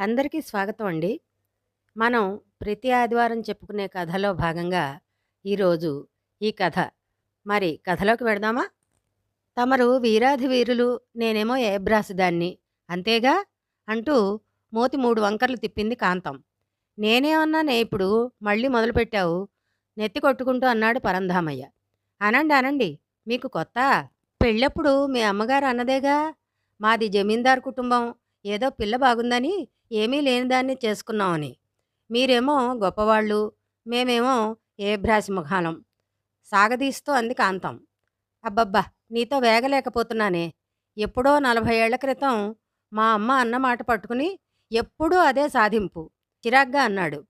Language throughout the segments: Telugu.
అందరికీ స్వాగతం అండి. మనం ప్రతి ఆదివారం చెప్పుకునే కథలో భాగంగా ఈరోజు ఈ కథ. మరి కథలోకి వెడదామా? తమరు వీరాధి వీరులు, నేనేమో ఏబ్రాసుదాన్ని. అంతేగా? అంటూ మోతి మూడు వంకర్లు తిప్పింది కాంతం. నేనేమన్నానే ఇప్పుడు మళ్ళీ మొదలుపెట్టావు? నెత్తి కొట్టుకుంటూ అన్నాడు పరంధామయ్య. అనండి అనండి. మీకు కొత్త పెళ్ళప్పుడు మీ అమ్మగారు అన్నదేగా? మాది జమీందార్ కుటుంబం. ఏదో పిల్ల బాగుందని ఏమీ లేనిదాన్ని చేసుకున్నామని. మీరేమో గొప్పవాళ్ళు. మేమేమో ఏ భ్రాసి ముఖాలం సాగదీస్తూ అంది కాంతం. అబ్బబ్బా! నీతో వేగలేకపోతున్నానే. ఎప్పుడో నలభై ఏళ్ళ క్రితం మా అమ్మ అన్న మాట పట్టుకుని ఎప్పుడూ అదే సాధింపు. చిరాగ్గా అన్నాడు.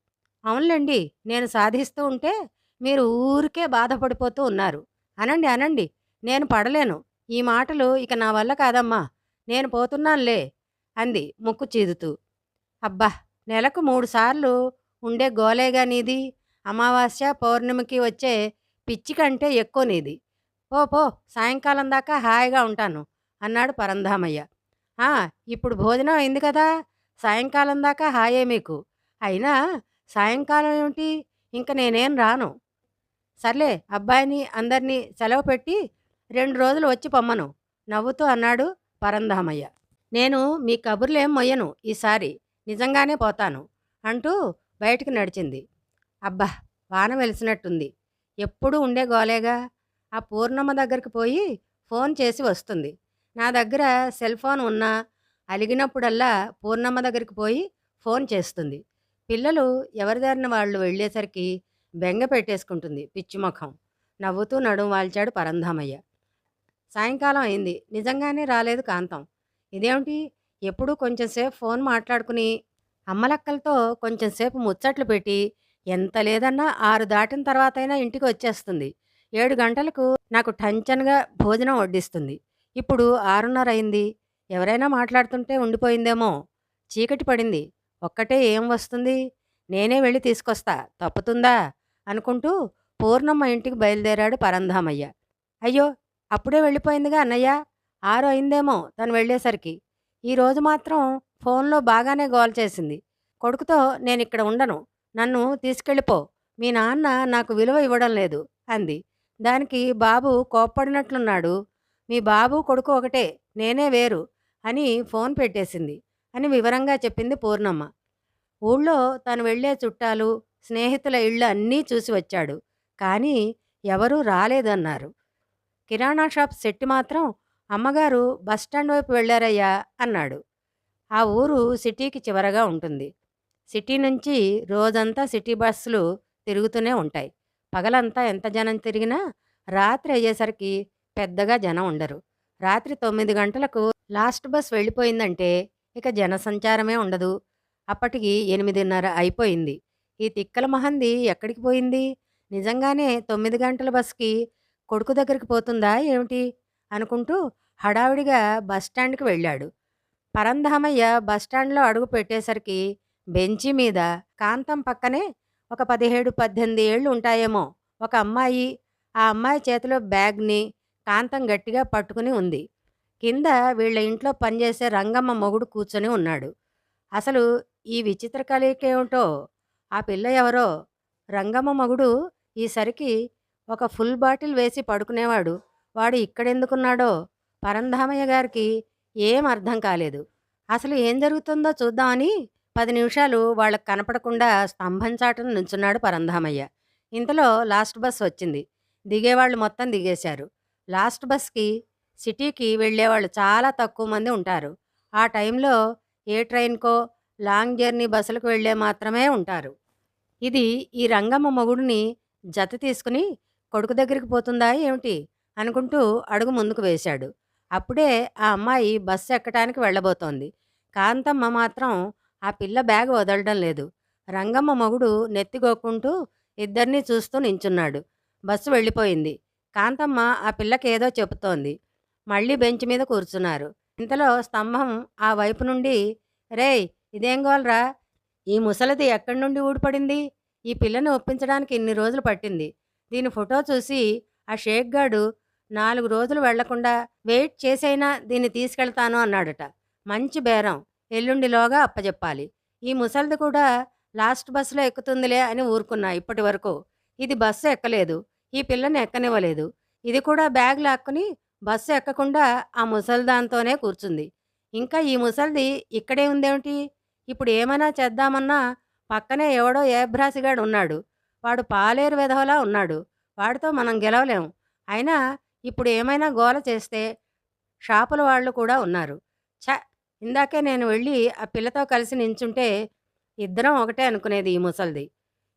అవునులేండి నేను సాధిస్తూ ఉంటే మీరు ఊరికే బాధపడిపోతూ ఉన్నారు. అనండి అనండి. నేను పడలేను. ఈ మాటలు ఇక నా వల్ల కాదమ్మా. నేను పోతున్నానులే అంది ముక్కు చీదుతూ. అబ్బా! నెలకు మూడుసార్లు ఉండే గోలేగా నీది. అమావాస్య, పౌర్ణమికి వచ్చే పిచ్చి కంటే ఎక్కువ నీది. పో పో సాయంకాలం దాకా హాయిగా ఉంటాను అన్నాడు పరంధామయ్య. ఇప్పుడు భోజనం అయింది కదా! సాయంకాలం దాకా హాయే మీకు. అయినా సాయంకాలం ఏమిటి? ఇంక నేనేం రాను. సర్లే అబ్బాయిని అందరినీ సెలవు పెట్టి రెండు రోజులు వచ్చి పొమ్మను నవ్వుతూ అన్నాడు పరంధామయ్య. నేను మీ కబుర్లేం మొయ్యను ఈసారి. నిజంగానే పోతాను అంటూ బయటికి నడిచింది. అబ్బా! వాన వెలిసినట్టుంది. ఎప్పుడూ ఉండే గోలేగా. ఆ పూర్ణమ్మ దగ్గరికి పోయి ఫోన్ చేసి వస్తుంది. నా దగ్గర సెల్ ఫోన్ ఉన్నా అలిగినప్పుడల్లా పూర్ణమ్మ దగ్గరికి పోయి ఫోన్ చేస్తుంది. పిల్లలు ఎవరిదారిన వాళ్ళు వెళ్ళేసరికి బెంగ పెట్టేసుకుంటుంది పిచ్చిముఖం నవ్వుతూ నడుం వాల్చాడు పరంధామయ్య. సాయంకాలం అయింది. నిజంగానే రాలేదు కాంతం. ఇదేమిటి? ఎప్పుడూ కొంచెంసేపు ఫోన్ మాట్లాడుకుని అమ్మలక్కలతో కొంచెంసేపు ముచ్చట్లు పెట్టి ఎంత లేదన్నా ఆరు దాటిన తర్వాత అయినా ఇంటికి వచ్చేస్తుంది. ఏడు గంటలకు నాకు టంచన్గా భోజనం వడ్డిస్తుంది. ఇప్పుడు ఆరున్నర అయింది. ఎవరైనా మాట్లాడుతుంటే ఉండిపోయిందేమో. చీకటి పడింది. ఒక్కటే ఏం వస్తుంది? నేనే వెళ్ళి తీసుకొస్తా. తప్పుతుందా? అనుకుంటూ పూర్ణమ్మ ఇంటికి బయలుదేరాడు పరంధామయ్య. అయ్యో! అప్పుడే వెళ్ళిపోయిందిగా అన్నయ్య. ఆరు అయిందేమో తను వెళ్ళేసరికి. ఈరోజు మాత్రం ఫోన్లో బాగానే గోల్ చేసింది. కొడుకుతో ఇక్కడ ఉండను. నన్ను తీసుకెళ్ళిపో. మీ నాన్న నాకు విలువ ఇవ్వడం లేదు అంది. దానికి బాబు కోప్పడినట్లున్నాడు. మీ బాబు కొడుకు ఒకటే. నేనే వేరు అని ఫోన్ పెట్టేసింది అని వివరంగా చెప్పింది పూర్ణమ్మ. ఊళ్ళో తను వెళ్ళే చుట్టాలు, స్నేహితుల ఇళ్ళు అన్నీ చూసి వచ్చాడు. కానీ ఎవరూ రాలేదన్నారు. కిరాణా షాప్ సెట్టి మాత్రం అమ్మగారు బస్టాండ్ వైపు వెళ్ళారయ్యా అన్నాడు. ఆ ఊరు సిటీకి చివరగా ఉంటుంది. సిటీ నుంచి రోజంతా సిటీ బస్సులు తిరుగుతూనే ఉంటాయి. పగలంతా ఎంత జనం తిరిగినా రాత్రి అయ్యేసరికి పెద్దగా జనం ఉండరు. రాత్రి తొమ్మిది గంటలకు లాస్ట్ బస్ వెళ్ళిపోయిందంటే ఇక జనసంచారమే ఉండదు. అప్పటికి ఎనిమిదిన్నర అయిపోయింది. ఈ తిక్కల మహంది ఎక్కడికి పోయింది? నిజంగానే తొమ్మిది గంటల బస్‌కి కొడుకు దగ్గరికి పోతుందా ఏమిటి? అనుకుంటూ హడావిడిగా బస్టాండ్‌కి వెళ్ళాడు. పరంధామయ్య బస్టాండ్‌లో అడుగు పెట్టేసరికి బెంచి మీద కాంతం పక్కనే ఒక పదిహేడు, పద్దెనిమిది ఏళ్ళు ఉంటాయేమో ఒక అమ్మాయి. ఆ అమ్మాయి చేతిలో బ్యాగ్‌ని కాంతం గట్టిగా పట్టుకుని ఉంది. కింద వీళ్ళ ఇంట్లో పనిచేసే రంగమ్మ మొగుడు కూర్చొని ఉన్నాడు. అసలు ఈ విచిత్ర కలయికేమిటో? ఆ పిల్ల ఎవరో? రంగమ్మ మగుడు ఈసరికి ఒక ఫుల్ బాటిల్ వేసి పడుకునేవాడు. వాడు ఇక్కడెందుకున్నాడో పరంధామయ్య గారికి ఏం అర్థం కాలేదు. అసలు ఏం జరుగుతుందో చూద్దామని పది నిమిషాలు వాళ్ళకి కనపడకుండా స్తంభం చాటను నుంచున్నాడు పరంధామయ్య. ఇంతలో లాస్ట్ బస్ వచ్చింది. దిగేవాళ్ళు మొత్తం దిగేశారు. లాస్ట్ బస్‌కి సిటీకి వెళ్ళేవాళ్ళు చాలా తక్కువ మంది ఉంటారు. ఆ టైంలో ఏ ట్రైన్‌కో, లాంగ్ జర్నీ బస్సులకు వెళ్ళే మాత్రమే ఉంటారు. ఇది ఈ రంగమ్మ మొగుడిని జత తీసుకుని కొడుకు దగ్గరికి పోతుందా ఏమిటి? అనుకుంటూ అడుగు ముందుకు వేశాడు. అప్పుడే ఆ అమ్మాయి బస్సు ఎక్కటానికి వెళ్ళబోతోంది. కాంతమ్మ మాత్రం ఆ పిల్ల బ్యాగ్ వదలడం లేదు. రంగమ్మ మొగుడు నెత్తిగోక్కుంటూ ఇద్దరినీ చూస్తూ నించున్నాడు. బస్సు వెళ్ళిపోయింది. కాంతమ్మ ఆ పిల్లకేదో చెబుతోంది. మళ్ళీ బెంచ్ మీద కూర్చున్నారు. ఇంతలో స్తంభం ఆ వైపు నుండి రేయ్! ఇదేం గోలరా? ఈ ముసలిది ఎక్కడి నుండి ఊడిపడింది? ఈ పిల్లని ఒప్పించడానికి ఇన్ని రోజులు పట్టింది. దీని ఫోటో చూసి ఆ షేక్ గాడు నాలుగు రోజులు వెళ్ళకుండా వెయిట్ చేసైనా దీన్ని తీసుకెళ్తాను అన్నాడట. మంచి బేరం. ఎల్లుండిలోగా అప్పజెప్పాలి. ఈ ముసలిది కూడా లాస్ట్ బస్సులో ఎక్కుతుందిలే అని ఊరుకున్నా ఇప్పటి వరకు. ఇది బస్సు ఎక్కలేదు. ఈ పిల్లని ఎక్కనివ్వలేదు. ఇది కూడా బ్యాగ్ లాక్కుని బస్సు ఎక్కకుండా ఆ ముసల్దాంతోనే కూర్చుంది. ఇంకా ఈ ముసలిది ఇక్కడే ఉందేమిటి? ఇప్పుడు ఏమైనా చేద్దామన్నా పక్కనే ఎవడో ఏభ్రాసిగాడు ఉన్నాడు. వాడు పాలేరు విధవలా ఉన్నాడు. వాడితో మనం గెలవలేం. అయినా ఇప్పుడు ఏమైనా గోల చేస్తే షాపుల వాళ్ళు కూడా ఉన్నారు. ఛ! ఇందాకే నేను వెళ్ళి ఆ పిల్లతో కలిసి నించుంటే ఇద్దరం ఒకటే అనుకునేది ఈ ముసల్ది.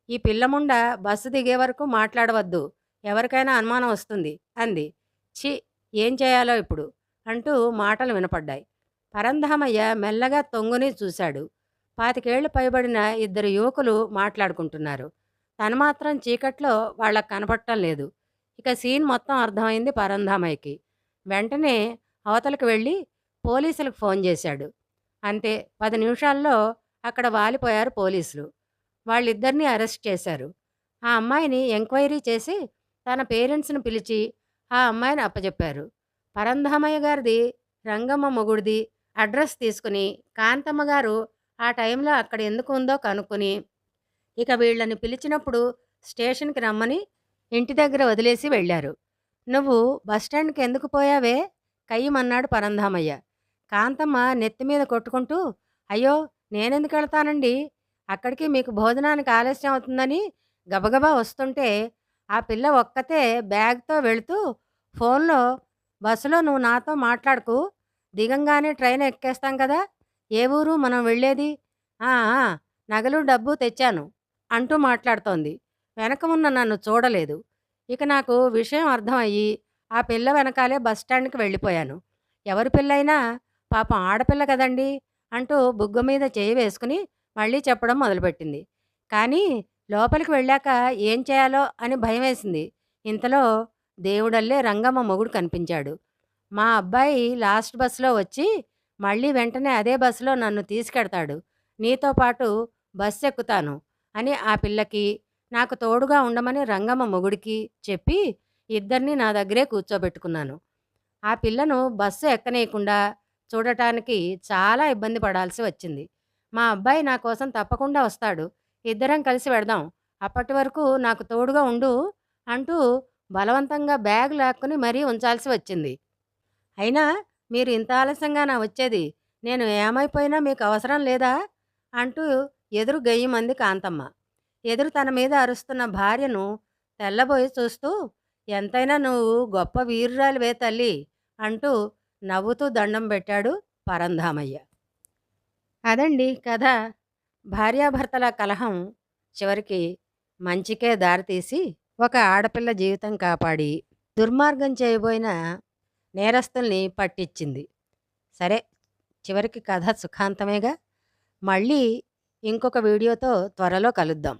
ఈ పిల్లముండ బస్సు దిగే వరకు మాట్లాడవద్దు. ఎవరికైనా అనుమానం వస్తుంది. అంది. ఛీ! ఏం చేయాలో ఇప్పుడు? అంటూ మాటలు వినపడ్డాయి. పరంధామయ్య మెల్లగా తొంగుని చూశాడు. పాతికేళ్ళు పైబడిన ఇద్దరు యువకులు మాట్లాడుకుంటున్నారు. తను మాత్రం చీకట్లో వాళ్ళకు కనపడటం లేదు. ఇక సీన్ మొత్తం అర్థమైంది పరంధామయ్యకి. వెంటనే అవతలకు వెళ్ళి పోలీసులకు ఫోన్ చేశాడు. అంతే పది నిమిషాల్లో అక్కడ వాలిపోయారు పోలీసులు. వాళ్ళిద్దరినీ అరెస్ట్ చేశారు. ఆ అమ్మాయిని ఎంక్వైరీ చేసి తన పేరెంట్స్ని పిలిచి ఆ అమ్మాయిని అప్పచెప్పారు పరంధామయ్య గారిది రంగమ్మ మొగుడిది అడ్రస్ తీసుకుని కాంతమ్మ గారు ఆ టైంలో అక్కడ ఎందుకు ఉందో కనుక్కొని ఇక వీళ్ళని పిలిచినప్పుడు స్టేషన్కి రమ్మని ఇంటి దగ్గర వదిలేసి వెళ్ళారు. నువ్వు బస్టాండ్కి ఎందుకు పోయావే? కయ్యమన్నాడు పరంధామయ్య. కాంతమ్మ నెత్తి మీద కొట్టుకుంటూ అయ్యో నేనెందుకు వెళ్తానండి? అక్కడికి మీకు భోజనానికి ఆలస్యం అవుతుందని గబగబా వస్తుంటే ఆ పిల్ల ఒక్కతే బ్యాగ్తో వెళుతూ ఫోన్లో బస్సులో నువ్వు నాతో మాట్లాడుకు. దిగంగానే ట్రైన్ ఎక్కేస్తాం కదా? ఏ ఊరు? మనం వెళ్ళేది? నగలు డబ్బు తెచ్చాను అంటూ మాట్లాడుతోంది. వెనకమున్న ఉన్న నన్ను చూడలేదు. ఇక నాకు విషయం అర్థమయ్యి ఆ పిల్ల వెనకాలే బస్టాండ్కి వెళ్ళిపోయాను. ఎవరి పిల్లైనా పాపం ఆడపిల్ల కదండి అంటూ బుగ్గ మీద చేయి వేసుకుని మళ్ళీ చెప్పడం మొదలుపెట్టింది. కానీ లోపలికి వెళ్ళాక ఏం చేయాలో అని భయం వేసింది. ఇంతలో దేవుడల్లే రంగమ్మ మొగుడు కనిపించాడు. మా అబ్బాయి లాస్ట్ బస్సులో వచ్చి మళ్ళీ వెంటనే అదే బస్సులో నన్ను తీసుకెడతాడు. నీతో పాటు బస్సు ఎక్కుతాను అని ఆ పిల్లకి నాకు తోడుగా ఉండమని రంగమ్మ మొగుడికి చెప్పి ఇద్దరిని నా దగ్గరే కూర్చోబెట్టుకున్నాను. ఆ పిల్లను బస్సు ఎక్కనేయకుండా చూడటానికి చాలా ఇబ్బంది పడాల్సి వచ్చింది. మా అబ్బాయి నా కోసం తప్పకుండా వస్తాడు. ఇద్దరం కలిసి వెడదాం. అప్పటి వరకు నాకు తోడుగా ఉండు అంటూ బలవంతంగా బ్యాగ్ లాక్కుని మరీ ఉంచాల్సి వచ్చింది. అయినా మీరు ఇంత ఆలస్యంగా నా వచ్చేది నేను ఏమైపోయినా మీకు అవసరం లేదా? అంటూ ఎదురు గయ్యమంది కాంతమ్మ. ఎదురు తన మీద అరుస్తున్న భార్యను తెల్లబోయి చూస్తూ ఎంతైనా నువ్వు గొప్ప వీరురాలివే తల్లి అంటూ నవ్వుతూ దండం పెట్టాడు పరంధామయ్య. అదండి కథ. భార్యాభర్తల కలహం చివరికి మంచికే దారితీసి ఒక ఆడపిల్ల జీవితం కాపాడి దుర్మార్గం చేయబోయిన నేరస్తుల్ని పట్టించింది సరే చివరికి కథ సుఖాంతమేగా. మళ్ళీ ఇంకొక వీడియోతో త్వరలో కలుద్దాం.